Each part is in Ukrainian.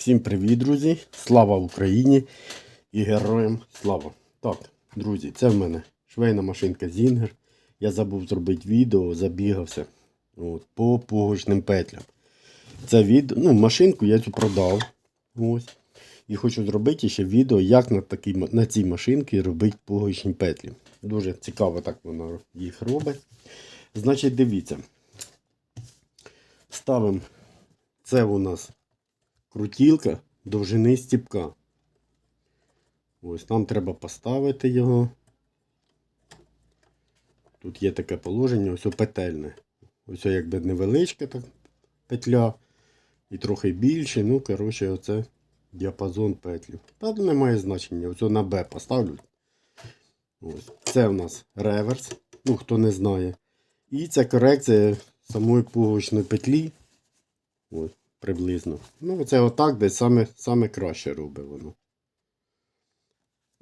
Всім привіт, друзі! Слава Україні і героям слава! Так, друзі, це в мене швейна машинка Зінгер. Я забув зробити відео, забігався от, по пуговичним петлям. Це від... ну, машинку я цю продав. Ось. І хочу зробити ще відео, як на, такій, на цій машинці робити пуговичні петлі. Дуже цікаво, так вона їх робить. Значить, дивіться. Ставимо. Це у нас крутілка довжини стіпка. Ось нам треба поставити його. Тут є таке положення, ось петельне. Ось якби невеличка так петля. І трохи більше. Ну, коротше, оце діапазон петлі. Та немає значення. Ось на Б поставлю. Ось. Це в нас реверс. Ну, хто не знає. І це корекція самої пуговичної петлі. Ось приблизно. Ну, це отак десь саме, саме краще робить воно.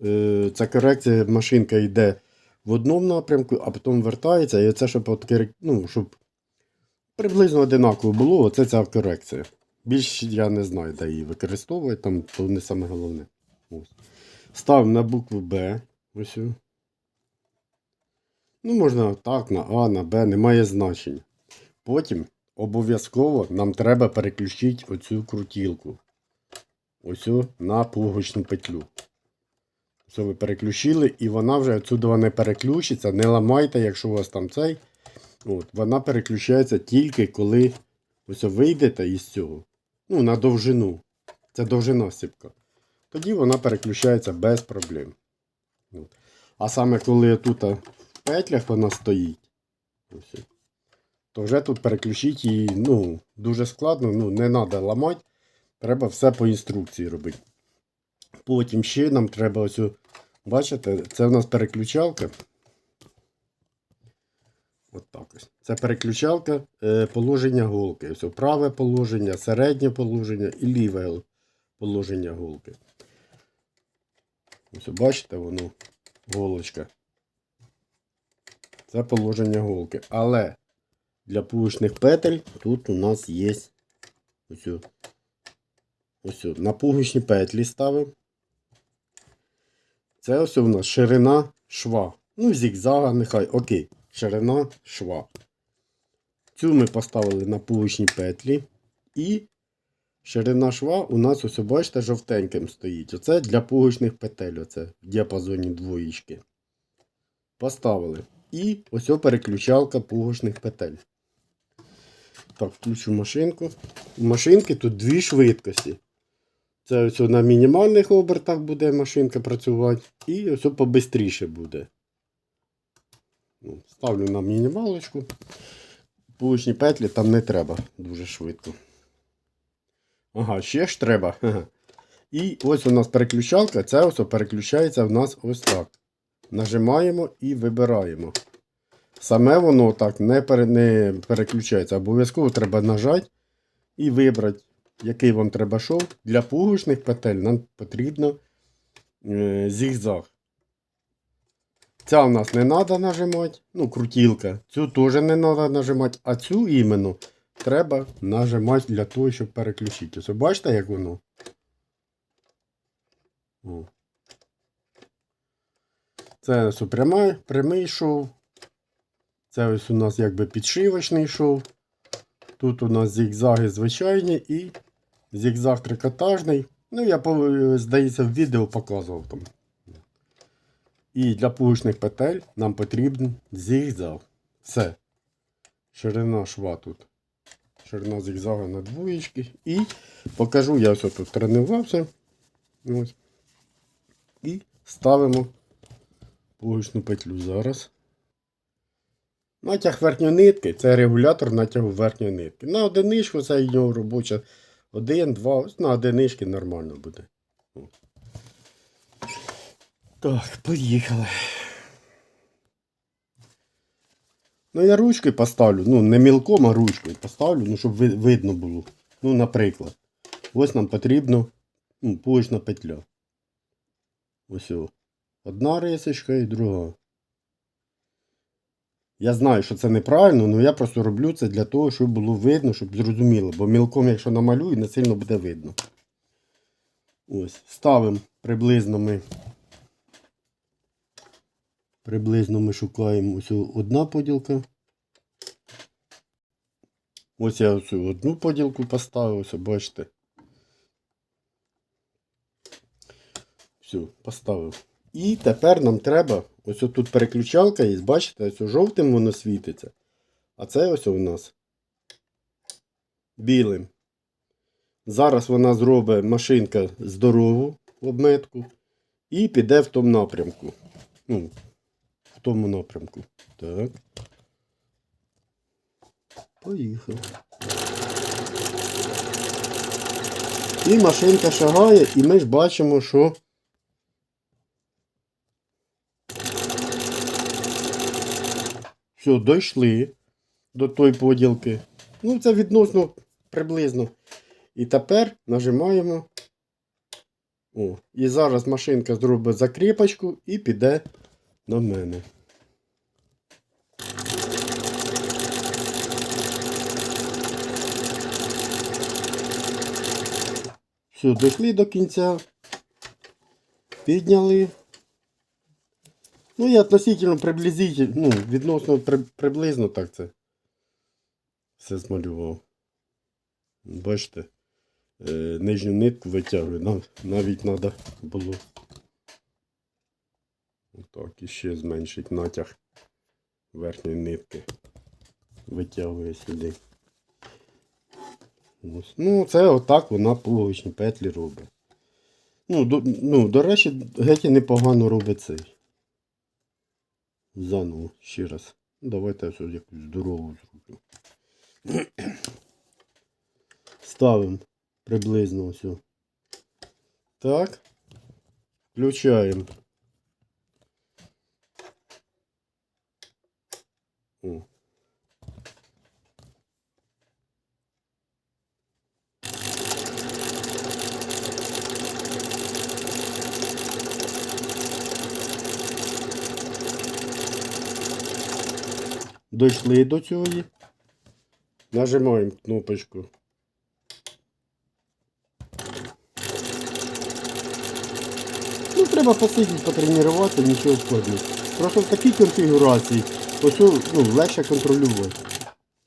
Е, ця корекція машинка йде в одному напрямку, а потім вертається. І це, щоб, от, ну, щоб приблизно одинаково було, оце ця корекція. Більш я не знаю, де її використовують, там то не саме головне. Ставимо на букву Б. Ось. Ну, можна так, на А, на Б, немає значення. Потім обов'язково нам треба переключити оцю крутілку. Оцю на пуговичну петлю. Все ви переключили, і вона вже отсюди не переключиться. Не ламайте, якщо у вас там цей. От, вона переключається тільки коли ось вийдете із цього. Ну, на довжину. Це довжина стіпка. Тоді вона переключається без проблем. От. А саме коли тут в петлях вона стоїть. Ось то вже тут переключити її ну, дуже складно, ну, не треба ламати. Треба все по інструкції робити. Потім ще нам треба ось, бачите, це в нас переключалка. От так ось. Це переключалка е, положення голки. Ось праве положення, середнє положення і ліве положення голки. Ось бачите, воно голочка. Це положення голки. Але для пуговичних петель тут у нас є ось, ось на пуговичні петлі ставимо. Це ось у нас ширина шва. Ну, зігзага, нехай, окей. Ширина шва. Цю ми поставили на пуговичні петлі. І ширина шва у нас ось, бачите, жовтеньким стоїть. Оце для пуговичних петель. Оце в діапазоні двоїчки. Поставили. І ось переключалка пуговичних петель. Так, включу машинку. У машинки тут дві швидкості. Це ось на мінімальних обертах буде машинка працювати. І ось побистріше буде. Ну, Ставлю на мінімалочку. Пуличні петлі там не треба дуже швидко. Ага, ще ж треба. І ось у нас переключалка. Це ось переключається в нас ось так. Нажимаємо і вибираємо. Саме воно так не, пере, не переключається. Обов'язково треба нажати і вибрати, який вам треба шов. Для пуговичних петель нам потрібно е, зігзаг. Ця у нас не треба нажимати, ну, крутілка. Цю теж не треба нажимати, а цю іменно треба нажимати для того, щоб переключити. Ось бачите, як воно? О. Це ось прямий, прямий шов. Це ось у нас якби підшивочний шов. Тут у нас зігзаги звичайні і зігзаг трикотажний. Ну, я, здається, в відео показував там. І для пуговичних петель нам потрібен зігзаг. Все. Ширина шва тут. Ширина зігзага на двоєчки. І покажу, я ось тут тренувався. Ось. І ставимо пуговичну петлю зараз. Натяг верхньої нитки це регулятор натягу верхньої нитки. На одиничку це його робоча. Один, два, на одинички нормально буде. Так, поїхали. Ну, я ручкою поставлю. Ну, не мілком, а ручкою поставлю, ну, щоб видно було. Ну, наприклад. Ось нам потрібно ну, пуговична петля. Ось. Одна рисочка і друга. Я знаю, що це неправильно, але я просто роблю це для того, щоб було видно, щоб зрозуміло. Бо мілком, якщо намалюю, не сильно буде видно. Ось, ставимо приблизно ми. Приблизно ми шукаємо ось одна поділка. Ось я ось одну поділку поставив, ось бачите. Все, поставив. І тепер нам треба, ось тут переключалка є, бачите, ось жовтим воно світиться. А це ось у нас білим. Зараз вона зробить машинка здорову обметку і піде в тому напрямку. Ну, в тому напрямку. Так. Поїхав. І машинка шагає, і ми ж бачимо, що все, дійшли до тої поділки. Ну, це відносно приблизно. І тепер нажимаємо. О, і зараз машинка зробить закріпочку і піде на мене. Все, дійшли до кінця. Підняли. Ну, я относительно приблизительно, ну, відносно при, приблизно так це все змалював. Бачите, е, нижню нитку витягую, Нав, навіть треба було. Отак, і зменшить натяг верхньої нитки. Витягує сюди. Ось. Ну, це отак вона пуговичні петлі робить. Ну, до, ну, до речі, геть і непогано робить цей. Заново, ще раз. Давайте я щось якусь здорову зроблю. Ставимо приблизно ось. Так. Включаємо. О. Дійшли до цього. Нажимаємо кнопочку. Ну, треба посидіти, потренувати, нічого складного. Просто в такій конфігурації ось ну, легше контролювати.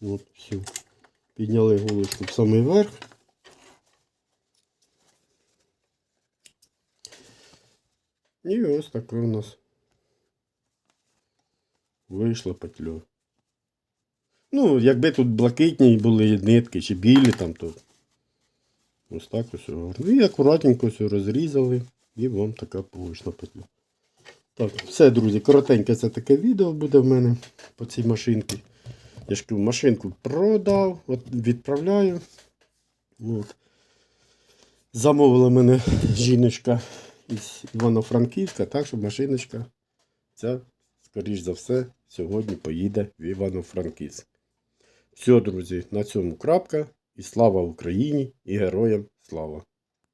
От, все. Підняли голочку в самий верх. І ось таке у нас вийшло петлю. Ну, якби тут блакитні були нитки чи білі там, то ось так ось. І акуратненько все розрізали. І вам така пушна петля. Так, все, друзі, коротеньке це таке відео буде в мене по цій машинці. Я ж машинку продав, от відправляю. От. Замовила мене жіночка із Івано-Франківська, так що машиночка ця, скоріш за все, сьогодні поїде в Івано-Франківськ. Все, друзі, на цьому крапка. І слава Україні і героям слава!